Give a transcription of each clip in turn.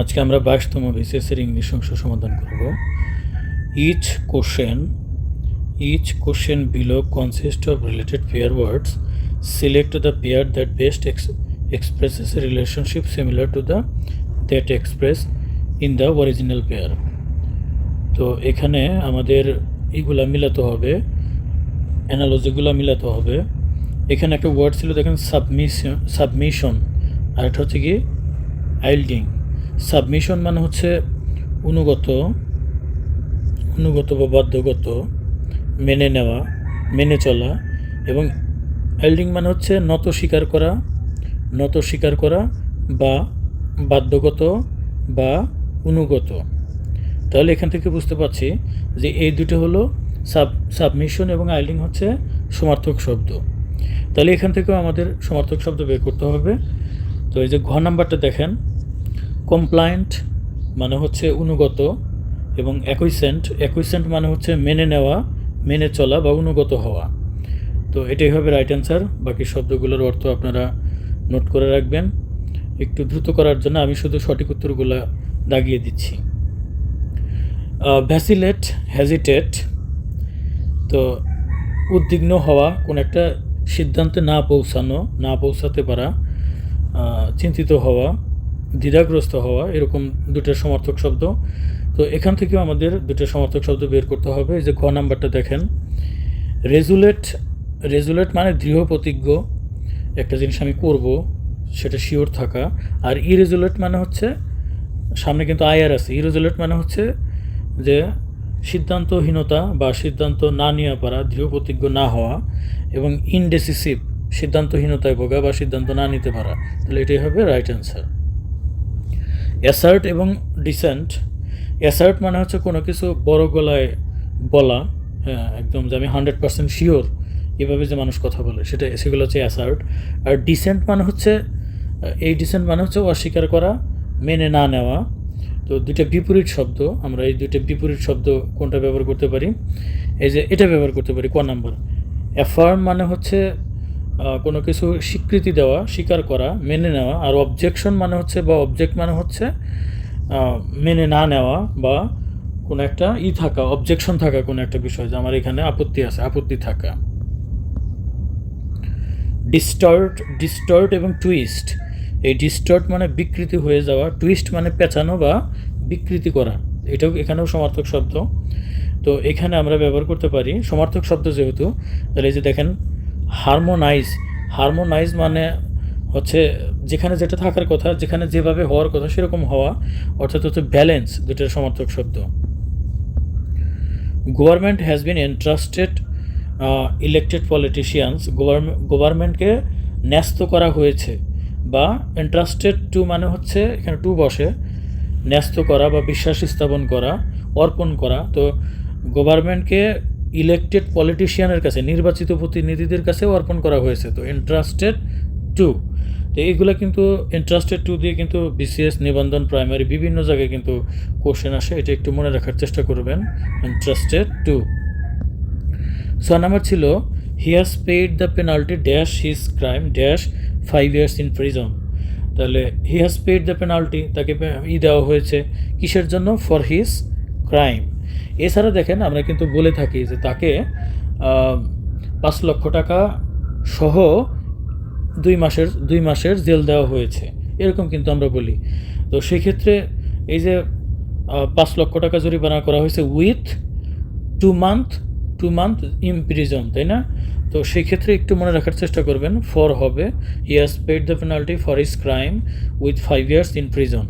আজকে আমরা বাইশতম বিসিএসের ইংলিশ অংশ সমাধান করব। Each question each question below consist of related pair words, select the pair that best expresses relationship similar to the, that express in the original pair. তো এখানে আমাদের এইগুলা মিলাতে হবে, অ্যানালজিগুলো মিলাতে হবে। এখানে একটা ওয়ার্ড ছিল, দেখেন সাবমিশন সাবমিশন, আর একটা হচ্ছে কি, আইল্ডিং। সাবমিশন মানে হচ্ছে অনুগত অনুগত বা বাধ্যগত, মেনে নেওয়া, মেনে চলা এবং আইল্ডিং মানে হচ্ছে নত স্বীকার করা, নত স্বীকার করা বা বাধ্যগত বা অনুগত। তাহলে এখান থেকে বুঝতে পারছি যে এই দুটো হলো সাব, সাবমিশন এবং আইলিং হচ্ছে সমার্থক শব্দ। তাহলে এখান থেকেও আমাদের সমার্থক শব্দ বের করতে হবে। তো এই যে ঘ নাম্বারটা দেখেন কমপ্লায়েন্ট মানে হচ্ছে অনুগত এবং অ্যাকুইসেন্ট অ্যাকুইসেন্ট মানে হচ্ছে মেনে নেওয়া, মেনে চলা বা অনুগত হওয়া। তো এটাই হবে রাইট অ্যান্সার বাকি শব্দগুলোর অর্থ আপনারা নোট করে রাখবেন। একটু দ্রুত করার জন্য আমি শুধু সঠিক উত্তরগুলো দাগিয়ে দিচ্ছি। ভ্যাসিলেট হ্যাজিটেট তো উদ্বিগ্ন হওয়া, কোন একটা সিদ্ধান্তে না পৌঁছানো, না পৌঁছাতে পারা চিন্তিত হওয়া দ্বিধাগ্রস্ত হওয়া এরকম দুটো সমর্থক শব্দ। তো এখান থেকেও আমাদের দুটো সমর্থক শব্দ বের করতে হবে। এই যে গ নাম্বারটা দেখেন। রেজুলেট রেজুলেট মানে দৃঢ় প্রতিজ্ঞ একটা জিনিস আমি করব, সেটা শিওর থাকা। আর ইরেজুলেট মানে হচ্ছে, সামনে কিন্তু আয়ার আছে। ইরেজুলেট মানে হচ্ছে যে সিদ্ধান্তহীনতা বা সিদ্ধান্ত না নিয়ে পারা দৃঢ় প্রতিজ্ঞ না হওয়া এবং ইনডেসিসিভ, সিদ্ধান্তহীনতায় ভোগা বা সিদ্ধান্ত না নিতে পারা। তাহলে এটাই হবে রাইট অ্যান্সার। অ্যাসার্ট এবং ডিসেন্ট। অ্যাসার্ট মানে হচ্ছে কোনো কিছু বড় গলায় বলা হ্যাঁ একদম যে আমি হান্ড্রেড পার্সেন্ট শিওর এভাবে যে মানুষ কথা বলে, সেটা, সেগুলো হচ্ছে অ্যাসার্ট। আর ডিসেন্ট মানে হচ্ছে, এই ডিসেন্ট মানে হচ্ছে অস্বীকার করা, মেনে না নেওয়া। তো দুইটা বিপরীত শব্দ, আমরা এই দুইটা বিপরীত শব্দ কোনটা ব্যবহার করতে পারি? এই যে এটা ব্যবহার করতে পারি, ক নাম্বার? অ্যাফার্ম মানে হচ্ছে কোনো কিছু স্বীকৃতি দেওয়া, স্বীকার করা, মেনে নেওয়া, আর অবজেকশন মানে হচ্ছে বা অবজেক্ট মানে হচ্ছে মেনে না নেওয়া বা কোনো একটা ই থাকা অবজেকশন থাকা কোনো একটা বিষয় যে আমার এখানে আপত্তি আছে, আপত্তি থাকা। ডিস্টর্ট ডিস্টর্ট এবং টুইস্ট এই ডিস্টর্ট মানে বিকৃতি হয়ে যাওয়া টুইস্ট মানে পেঁচানো বা বিকৃতি করা। এটাও এখানেও সমার্থক শব্দ। তো এখানে আমরা ব্যবহার করতে পারি, সমার্থক শব্দ যেহেতু, তাহলে এই যে দেখেন হারমোনাইজ হারমোনাইজ মানে হচ্ছে যেখানে যেটা থাকার কথা, যেখানে যেভাবে হওয়ার কথা সেরকম হওয়া, অর্থাৎ হচ্ছে ব্যালেন্স দুটার সমার্থক শব্দ। Government has been entrusted elected politicians গভর্নমেন্টকে ন্যস্ত করা হয়েছে বা এন্ট্রাস্টেড টু মানে হচ্ছে এখানে টু বসে, ন্যস্ত করা বা বিশ্বাস স্থাপন করা, অর্পণ করা। তো গভর্নমেন্টকে ইলেক্টেড পলিটিশিয়ানের কাছে, নির্বাচিত প্রতিনিধিদের কাছে অর্পণ করা হয়েছে। তো ইন্টারেস্টেড টু তো এইগুলো কিন্তু ইন্টারেস্টেড টু দিয়ে কিন্তু বিসিএস নিবন্ধন প্রাইমারি বিভিন্ন জায়গায় কিন্তু কোশ্চেন আসে। এটা একটু মনে রাখার চেষ্টা করবেন। ইন্টারেস্টেড টু ছয় নাম্বার ছিল he has paid the penalty dash his crime dash five years in prison তাহলে he has paid the penalty তাকে ই দেওয়া হয়েছে কিসের জন্য? ফর হিজ ক্রাইম এছাড়া দেখেন, আমরা কিন্তু বলে থাকি যে তাকে পাঁচ লক্ষ টাকা সহ দুই মাসের দুই মাসের জেল দেওয়া হয়েছে। এরকম কিন্তু আমরা বলি। তো সেক্ষেত্রে এই যে পাঁচ লক্ষ টাকা জরিমানা করা হয়েছে with two month two month imprison তাই না? তো সেই ক্ষেত্রে একটু মনে রাখার চেষ্টা করবেন, ফর হবে, he has paid the penalty for his crime with five years in prison.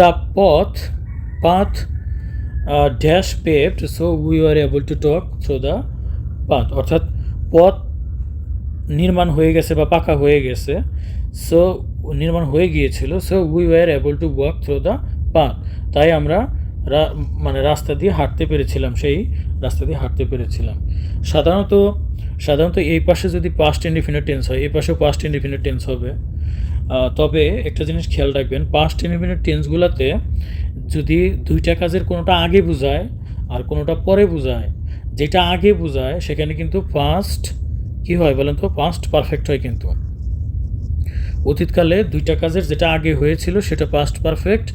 The পথ, path dash paved so we are able to talk through the path অর্থাৎ পথ নির্মাণ হয়ে গেছে বা পাকা হয়ে গেছে। সো নির্মাণ হয়ে গিয়েছিল। So we were able to walk through the path তাই আমরা মানে রাস্তা দিয়ে হাঁটতে পেরেছিলাম, সেই রাস্তা দিয়ে হাঁটতে পেরেছিলাম। সাধারণত সাধারণত এই পাশে যদি পাস্ট ইনডিফিনিট টেন্স হয়, এই পাশেও পাস্ট ইনডিফিনিট টেন্স হবে। তবে একটা জিনিস খেয়াল রাখবেন পাস্ট ইনডিফিনিট টেন্সগুলোতে যদি দুইটা কাজের কোনোটা আগে বোঝায় আর কোনোটা পরে বোঝায়, যেটা আগে বোঝায়, সেখানে কিন্তু পাস্ট কি হয় বলেন তো? পাস্ট পারফেক্ট হয় কিন্তু। অতীতকালে দুইটা কাজের যেটা আগে হয়েছিল, সেটা পাস্ট পারফেক্ট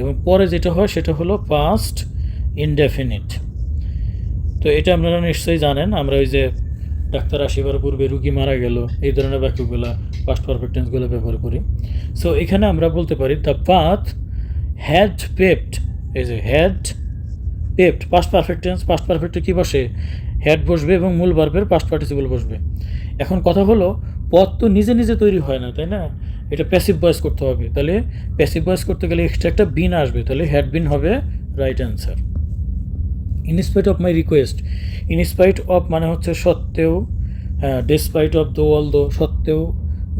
এবং পরে যেটা হয়, সেটা হলো পাস্ট ইনডেফিনিট তো এটা আপনারা নিশ্চয়ই জানেন, আমরা ওই যে ডাক্তার আসিবার পূর্বে রুগী মারা গেল, এই ধরনের বাক্যগুলো পাস্ট পারফেক্ট টেন্সগুলো ব্যবহার করি। সো এখানে আমরা বলতে পারি দ্য পাথ হ্যাড পেপড এই যে had paved past perfect tense past পারফেক্টে কী বসে? হ্যাড বসবে এবং মূল বার্বের পাস্ট পার্টিসিপল বসবে। এখন কথা হলো, পথ তো নিজে নিজে তৈরি হয় না, তাই না? এটা প্যাসিভ ভয়েস করতে হবে। তাহলে প্যাসিভ ভয়েস করতে গেলে এক্সট্রা একটা বিন আসবে। তাহলে হ্যাড বিন হবে right answer in spite of my request in spite of মানে হচ্ছে সত্ত্বেও হ্যাঁ ডিসপাইট অফ দো অল দো সত্ত্বেও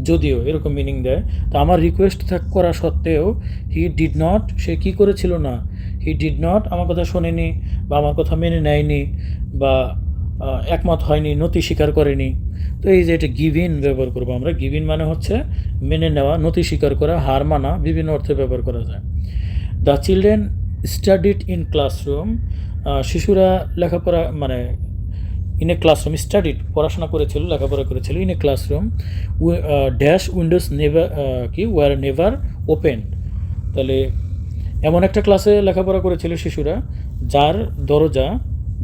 যদিও এরকম মিনিং দেয়। তো আমার রিকোয়েস্ট থাক করা সত্ত্বেও হি ডিড নট সে কী করেছিল না? হি ডিড নট আমার কথা শোনেনি বা আমার কথা মেনে নেয়নি বা একমত হয়নি নতি স্বীকার করেনি। তো এই যে এটা গিভিন ব্যবহার করব আমরা। গিভিন মানে হচ্ছে মেনে নেওয়া নতি স্বীকার করা, হার মানা, বিভিন্ন অর্থে ব্যবহার করা যায়। The children studied in classroom শিশুরা লেখাপড়া মানে ইন এ ক্লাসরুম স্টাডিড পড়াশোনা করেছিল, লেখাপড়া করেছিল। In a classroom dash windows never কি ওয়ার নেভার ওপেন তাহলে এমন একটা ক্লাসে লেখাপড়া করেছিল শিশুরা, যার দরজা,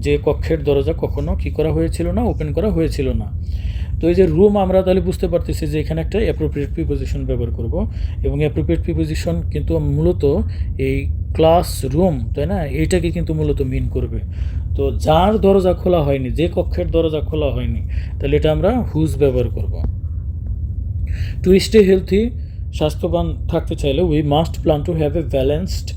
যে কক্ষের দরজা কখনো কি করা হয়েছিল না ওপেন করা হয়েছিল না। তো এই যে রুম আমরা তাহলে বুঝতে পারতেছি যে এখানে একটা অ্যাপ্রোপ্রিয়েট প্রিপোজিশন ব্যবহার করব এবং অ্যাপ্রোপ্রিয়েট প্রিপোজিশন কিন্তু মূলত এই ক্লাস রুম তাই না? এইটাকে কিন্তু মূলত মিন করবে। তো যার দরজা খোলা হয়নি, যে কক্ষের দরজা খোলা হয়নি, তাহলে এটা আমরা হুজ ব্যবহার করব। টু স্টে হেলথি স্বাস্থ্যবান থাকতে চাইলে we must plan to have a balanced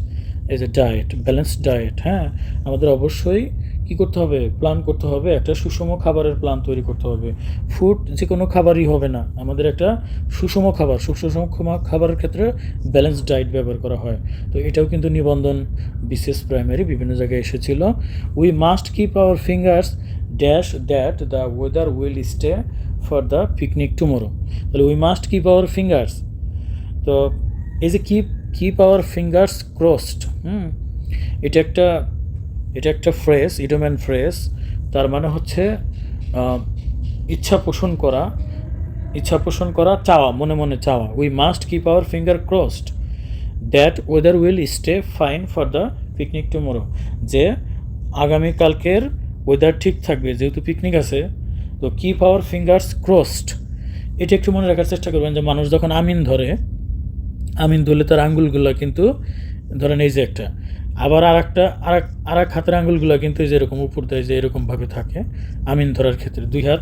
as a diet balanced diet হ্যাঁ? আমাদের অবশ্যই কী করতে হবে? প্ল্যান করতে হবে, একটা সুষম খাবারের প্ল্যান তৈরি করতে হবে। ফুড যে কোনো খাবারই হবে না, আমাদের একটা সুষম খাবার, সুষম খাবারের ক্ষেত্রে ব্যালেন্সড ডায়েট ব্যবহার করা হয়। তো এটাও কিন্তু নিবন্ধন বিশেষ প্রাইমারি বিভিন্ন জায়গায় এসেছিল। We must keep our fingers dash that the weather will stay for the picnic tomorrow তাহলে we must keep our fingers তো এই যে keep keep our fingers crossed হুম, এটা একটা এটা একটা ফ্রেস ইডোম্যান ফ্রেস তার মানে হচ্ছে ইচ্ছা পোষণ করা, ইচ্ছা পোষণ করা, চাওয়া, মনে মনে চাওয়া। We must keep our finger crossed that weather will stay fine for the picnic tomorrow যে আগামীকালকের ওয়েদার ঠিক থাকবে, যেহেতু পিকনিক আছে, তো কিপ আওয়ার ফিঙ্গার্স ক্রসড এটা একটু মনে রাখার চেষ্টা করবেন যে মানুষ যখন আমিন ধরে, আমিন ধরলে তার আঙ্গুলগুলো কিন্তু, ধরেন এই যে একটা আবার আর একটা আর এক হাতের আঙ্গুলগুলো কিন্তু এই যে উপর দেয় যে এরকমভাবে থাকে, আমিন ধরার ক্ষেত্রে। দুই হাত,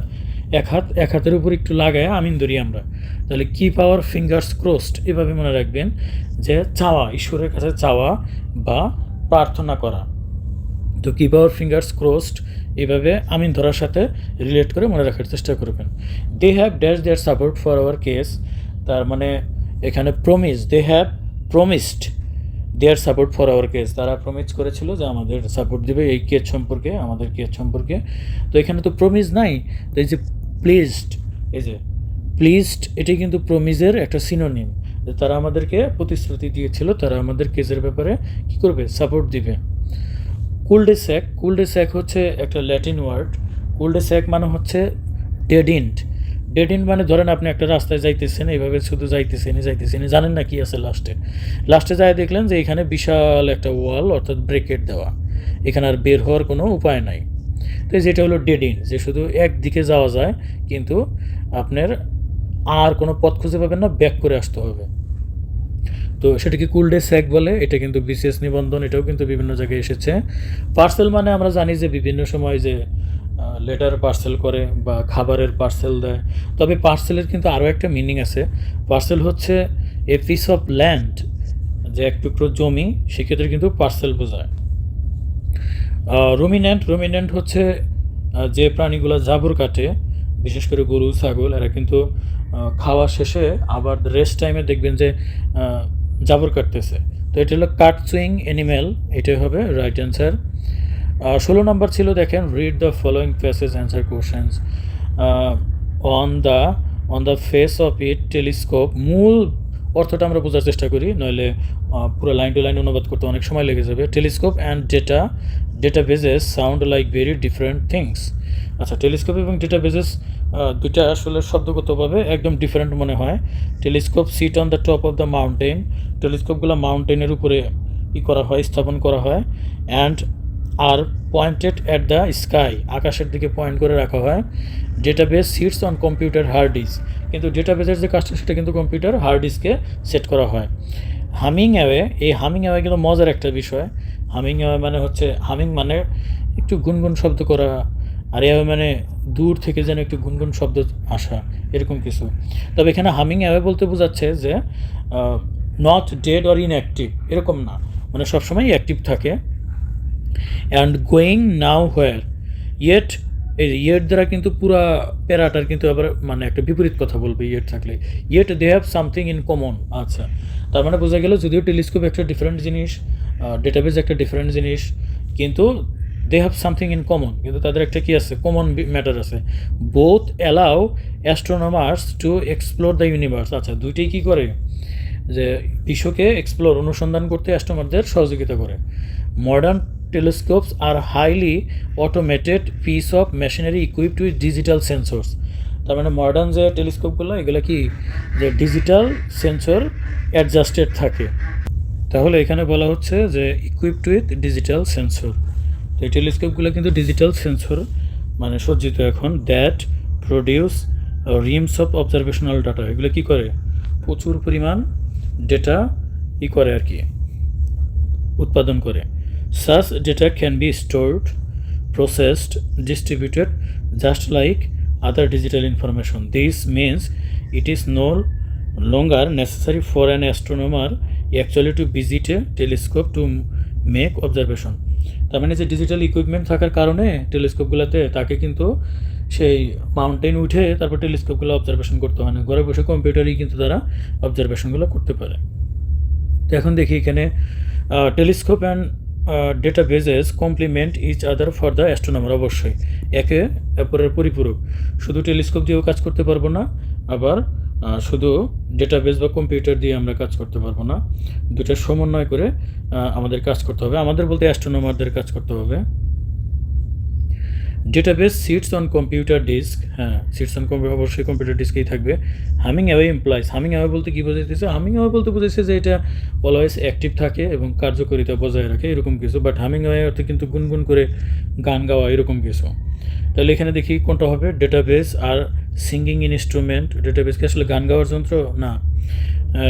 এক হাত, এক হাতের উপর একটু লাগায় আমিন ধরি আমরা। তাহলে কি পাওয়ার ফিঙ্গার্স ক্রোস্ট এভাবে মনে রাখবেন যে চাওয়া, ঈশ্বরের কাছে চাওয়া বা প্রার্থনা করা। তো কি পাওয়ার ফিঙ্গার্স ক্রোসড এভাবে আমিন ধরার সাথে রিলেট করে মনে রাখার চেষ্টা করবেন। They have dash their support for our case তার মানে এখানে promise they have promised their support for our case তারা প্রমিস করেছিল যে আমাদের সাপোর্ট দেবে এই কেস সম্পর্কে, আমাদের কেস সম্পর্কে। তো এখানে তো প্রমিস নাই। তো এই যে প্লিজড এই যে প্লিজড এটি কিন্তু প্রমিসের একটা সিনোনিম যে তারা আমাদেরকে প্রতিশ্রুতি দিয়েছিল, তারা আমাদের কেসের ব্যাপারে কী করবে? সাপোর্ট দিবে। কুলডেস্যাক কুলডেস্যাক হচ্ছে একটা ল্যাটিন ওয়ার্ড কুলডেস্যাক মানে হচ্ছে ডেডিন্ট ডেডিন্ট মানে ধরেন আপনি একটা রাস্তায় যাইতেছেন, এইভাবে শুধু যাইতেছেন যাইতেছেন জানেন না কি আছে লাস্টে লাস্টে যায় দেখলেন যে এখানে বিশাল একটা ওয়াল অর্থাৎ ব্রেকেট দেওয়া। এখানে আর বের হওয়ার কোনো উপায় নাই। তো যেটা হলো ডেড ডেডিন যে শুধু একদিকে যাওয়া যায়, কিন্তু আপনার আর কোনো পথ খুঁজে পাবেন না ব্যাক করে আসতে হবে। তো সেটাকে কুল ডে স্যাক বলে, এটা কিন্তু বিশেষ নিবন্ধন, এটাও কিন্তু বিভিন্ন জায়গায় এসেছে। পার্সেল মানে আমরা জানি যে বিভিন্ন সময় যে লেটার পার্সেল করে বা খাবারের পার্সেল দেয়। তবে পার্সেলের কিন্তু আরও একটা মিনিং আছে। পার্সেল হচ্ছে এ পিস অফ ল্যান্ড যে এক টুকরো জমি, সেক্ষেত্রে কিন্তু পার্সেল বোঝায়। রুমিন্যান্ট রুমিন্যান্ট হচ্ছে যে প্রাণীগুলো জাবর কাটে, বিশেষ করে গরু, ছাগল, এরা কিন্তু খাওয়া শেষে আবার রেস্ট টাইমে দেখবেন যে জাবর কাটতেছে। তো এটা হলো কাট সুইং অ্যানিম্যাল এটাই হবে রাইট অ্যান্সার ষোলো নম্বর ছিল, দেখেন read the following passage answer questions on the on the face of it telescope মূল অর্থটা আমরা বোঝার চেষ্টা করি, নইলে পুরো লাইন টু লাইন অনুবাদ করতে অনেক সময় লেগে যাবে। Telescope and data data bases sound like very different things আচ্ছা টেলিস্কোপ এবং ডেটা বেজেস দুইটা আসলে শব্দগতভাবে একদম ডিফারেন্ট মনে হয়। Telescope sit on the top of the mountain টেলিস্কোপগুলো মাউন্টেনের উপরে ই করা হয়, স্থাপন করা হয়। And are pointed at the sky আকাশের দিকে পয়েন্ট করে রাখা হয়। Database sits on computer hard disk কিন্তু ডেটাবেসের যে কাজটা, সেটা কিন্তু কম্পিউটার হার্ড ডিস্কে সেট করা হয়। হামিং অ্যাওয়ে এই হামিং অ্যাওয়ে কিন্তু মজার একটা বিষয়। হামিং অ্যাওয়ে মানে হচ্ছে হামিং মানে একটু গুনগুন শব্দ করা, আর অ্যাওয়ে মানে দূর থেকে যেন একটু গুনগুন শব্দ আসা, এরকম কিছু। তবে এখানে হামিং অ্যাওয়ে বলতে বোঝাচ্ছে যে নট ডেড অর ইনঅ্যাক্টিভ এরকম না। মানে সবসময় অ্যাক্টিভ থাকে। And going now where yet এই ইয়েট দ্বারা কিন্তু পুরা প্যারাটার কিন্তু আবার মানে একটা বিপরীত কথা বলবে ইয়েট থাকলে। Yet they have something in common আচ্ছা তার মানে বোঝা গেল যদিও টেলিস্কোপ একটা ডিফারেন্ট জিনিস ডেটাবেস একটা ডিফারেন্ট জিনিস, কিন্তু they have something in common কিন্তু তাদের একটা কি আছে? কমন ম্যাটার আছে। Both allow astronomers to explore the universe আচ্ছা দুইটাই কী করে? যে বিশ্বকে এক্সপ্লোর অনুসন্ধান করতে অ্যাস্ট্রোমারদের সহযোগিতা করে। Modern telescopes are highly automated piece of machinery equipped with digital sensors তার মানে মডার্ন যে টেলিস্কোপগুলো এগুলো কি? যে ডিজিটাল সেন্সর অ্যাডজাস্টেড থাকে। তাহলে এখানে বলা হচ্ছে যে ইকুইপড উইথ ডিজিটাল সেন্সর তো এই টেলিস্কোপগুলো কিন্তু ডিজিটাল সেন্সর মানে সজ্জিত এখন। That produce reams of observational data এগুলো কি করে? প্রচুর পরিমাণ ডেটা ই করে আর কি। উৎপাদন করে। Such data can be stored processed distributed just like other digital information this means it is no longer necessary for an astronomer actually to visit a telescope to make observation. তার মানে যে digital equipment থাকার কারণে টেলিস্কোপগুলোতে তাকে কিন্তু সেই mountain উঠে তারপর টেলিস্কোপগুলো অবজারভেশন করতে হয় না। ঘরে বসে কম্পিউটারেই কিন্তু তারা অবজারভেশনগুলো করতে পারে। তো এখন দেখি এখানে telescope and data bases complement each other for the astronomer অবশ্যই। একে অপরের পরিপূরক। শুধু টেলিস্কোপ দিয়েও কাজ করতে পারব না, আবার শুধু ডেটাবেস বা কম্পিউটার দিয়ে আমরা কাজ করতে পারব না। দুটো সমন্বয় করে আমাদের কাজ করতে হবে। আমাদের বলতে অ্যাস্ট্রোনমারদের কাজ করতে হবে। Database sits on computer disk হ্যাঁ সিটস অন কম্পিউটার অবশ্যই কম্পিউটার ডিস্কেই থাকবে। Humming away employees humming away বলতে কী বোঝাইতেছে হামিং অ্যাওয়ে বলতে বোঝাইছে যে এটা অলওয়েজ অ্যাক্টিভ থাকে এবং কার্যকারিতা বজায় রাখে, এরকম কিছু। বাট হামিং অ্যাওয়ে অর্থে কিন্তু গুনগুন করে গান গাওয়া এরকম কিছু। তাহলে এখানে দেখি কোনটা হবে? ডেটাবেস আর সিঙ্গিং ইনস্ট্রুমেন্ট ডেটাবেসকে আসলে গান গাওয়ার যন্ত্র? না।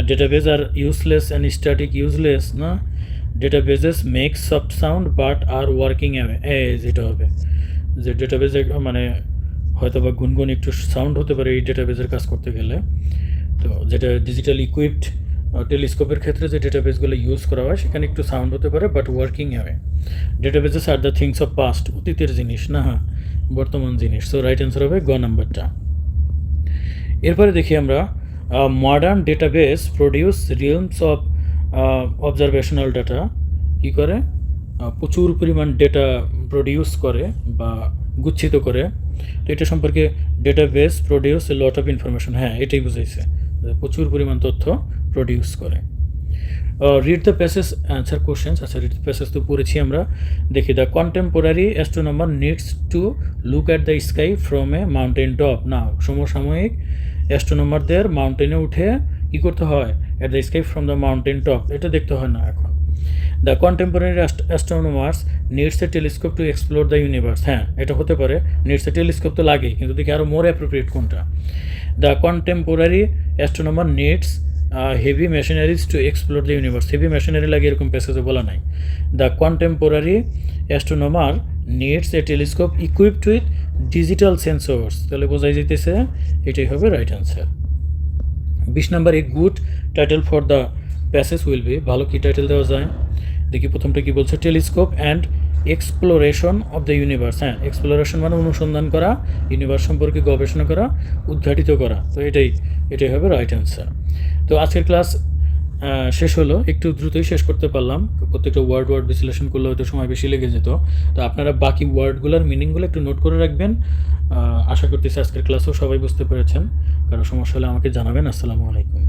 Database are useless and static useless না? Databases make soft sound but are working away যেটা হবে। যে ডেটাবেসে মানে হয়তো বা গুনগুন একটু সাউন্ড হতে পারে এই ডেটাবেসের কাজ করতে গেলে। তো যেটা ডিজিটাল ইকুইপড টেলিস্কোপের ক্ষেত্রে যে ডেটাবেসগুলো ইউজ করা হয়, সেখানে একটু সাউন্ড হতে পারে বাট ওয়ার্কিং হবে databases are the things of past অতীতের জিনিস, না? হ্যাঁ বর্তমান জিনিস। সো রাইট অ্যান্সার হবে গ নাম্বারটা। এরপরে দেখি আমরা modern database produce realms of observational data কী করে? প্রচুর পরিমাণ ডেটা প্রডিউস করে বা গুচ্ছিত করে। তো এটা সম্পর্কে data database produce lot of information হ্যাঁ এটাই বুঝাইছে প্রচুর পরিমাণ তথ্য প্রডিউস করে। Read the passage answer questions আচ্ছা রিড দ্য প্যাসেজ তো পড়েছি আমরা। দেখি the contemporary astronomer needs to look at the sky from a mountain top না, সমসাময়িক অ্যাস্ট্রোনমারদের মাউন্টেনে উঠে কী করতে হয়? At the sky from the mountain top এটা দেখতে হয় না এখন। The contemporary astronomers needs a telescope to explore the universe হ্যাঁ এটা হতে পারে। নিডস এ টেলিস্কোপ তো লাগেই, কিন্তু দেখি আরও মোর অ্যাপ্রোপ্রিয়েট কোনটা। The contemporary astronomer needs heavy machineries to explore the universe heavy machinery লাগে এরকম প্যাসেজে বলা নাই। The contemporary astronomer needs a telescope equipped with digital sensors তাহলে বোঝাই যেতেছে এটাই হবে রাইট অ্যান্সার বিশ number a good title for the passage will be, ভালো কি টাইটেল দেওয়া যায়। দেখি প্রথমটা কি বলছে telescope and exploration of the universe হ্যাঁ এক্সপ্লোরেশন মানে অনুসন্ধান করা ইউনিভার্স সম্পর্কে গবেষণা করা, উদ্ঘাটিত করা। তো এটাই এটাই হবে রাইট অ্যান্সার তো আজকের ক্লাস শেষ হলো। একটু দ্রুতই শেষ করতে পারলাম। প্রত্যেকটা ওয়ার্ড ওয়ার্ড বিশ্লেষণ করলে হয়তো সময় বেশি লেগে যেত। তো আপনারা বাকি ওয়ার্ডগুলোর মিনিংগুলো একটু নোট করে রাখবেন। আশা করতেছি আজকের ক্লাসেও সবাই বুঝতে পেরেছেন। কারও সমস্যা হলে আমাকে জানাবেন। আসসালামু আলাইকুম।